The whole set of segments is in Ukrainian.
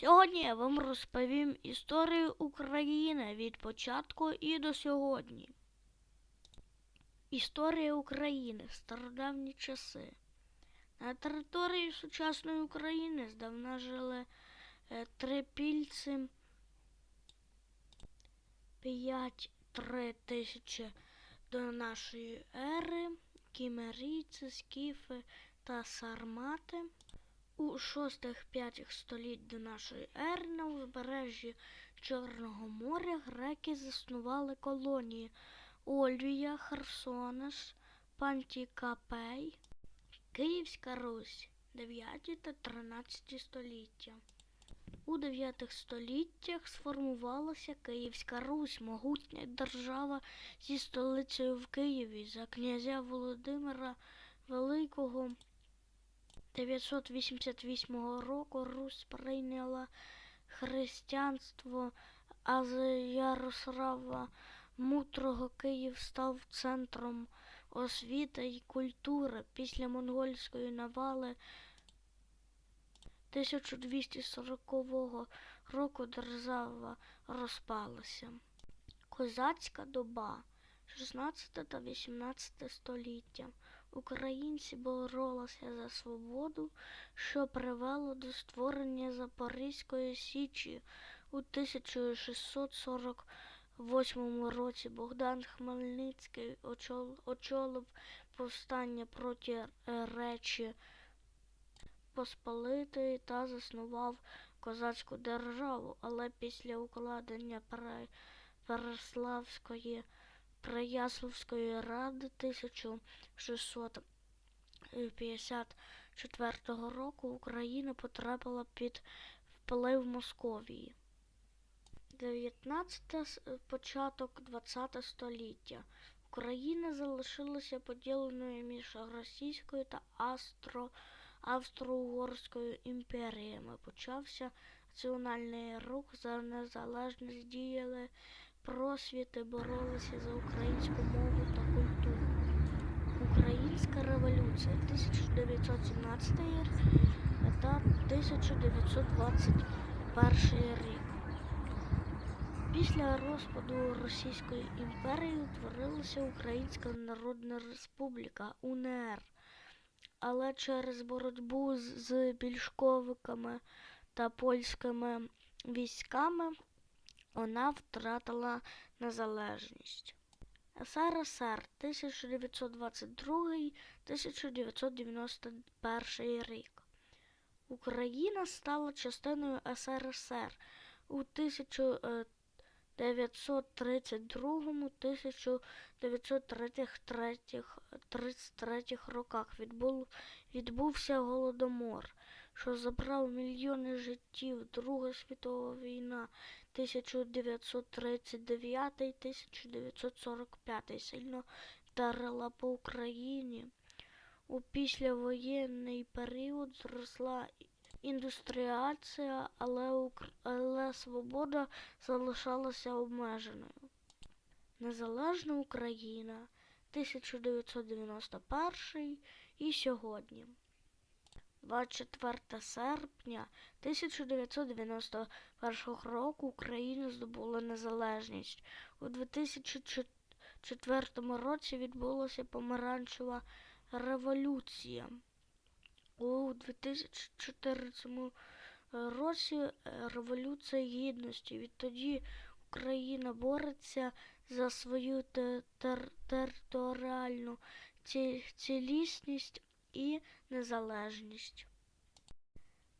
Сьогодні я вам розповім історію України від початку і до сьогодні. Історія України стародавні часи. На території сучасної України здавна жили е, трипільці 5-3 тисячі до нашої ери, кімерійці, скіфи та сармати. У 6-5 століть до нашої ери на узбережжі Чорного моря греки заснували колонії Ольвія, Херсонес, Пантікапей, Київська Русь 9 та 13 століття. У 9 століттях сформувалася Київська Русь, могутня держава зі столицею в Києві за князя Володимира Великого 988 року Русь прийняла християнство, а з Ярослава Мудрого Київ став центром освіти і культури. Після монгольської навали 1240 року держава розпалася. Козацька доба 16 та 18 століття. Українці боролися за свободу, що привело до створення Запорізької Січі у 1648 році. Богдан Хмельницький очол- очолив повстання проти Речі Посполитої та заснував козацьку державу, але після укладення Пере- Переславської Преяславської ради 1654 року Україна потрапила під вплив Московії. 19 початок 20 століття. Україна залишилася поділеною між Російською та Австро-Угорською імперіями. Почався національний рух за незалежність діяли просвіти боролися за українську мову та культуру. Українська революція 1917 рік та 1921 рік. Після розпаду Російської імперії утворилася Українська Народна Республіка УНР. Але через боротьбу з- більшовиками та польськими військами вона втратила незалежність. СРСР 1922-1991 рік. Україна стала частиною СРСР у е, 1932-1933 роках. Відбув, відбувся голодомор, що забрав мільйони життів. Друга світова війна 1939-1945 сильно вдарила по Україні. У післявоєнний період зросла індустріація, але, але свобода залишалася обмеженою. Незалежна Україна 1991 і сьогодні. 24 серпня 1991 року Україна здобула незалежність. У 2004 році відбулася помаранчева революція. У 2014 році е, революція гідності. Відтоді Україна бореться за свою те- тер- територіальну ці- цілісність і незалежність.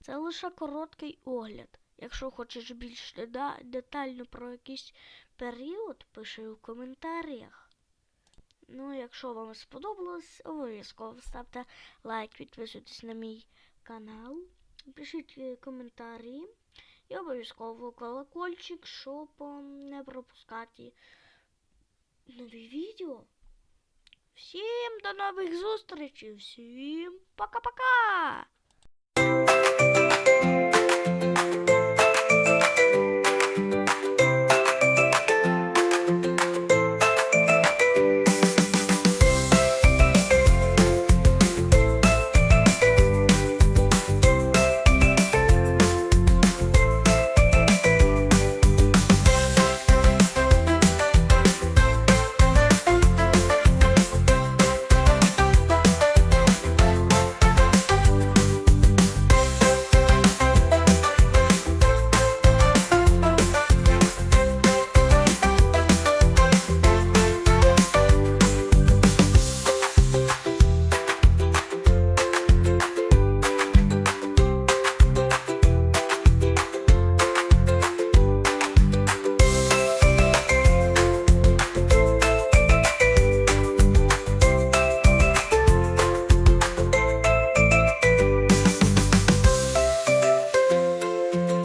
Це лише короткий огляд. Якщо хочеш більш детально про якийсь період, пиши у коментарях. Ну, якщо вам сподобалось, обов'язково ставте лайк, підписуйтесь на мій канал, пишіть е, коментарі і обов'язково колокольчик, щоб е, не пропускати нові відео. Всім до нових зустрічей, всім пока-пока!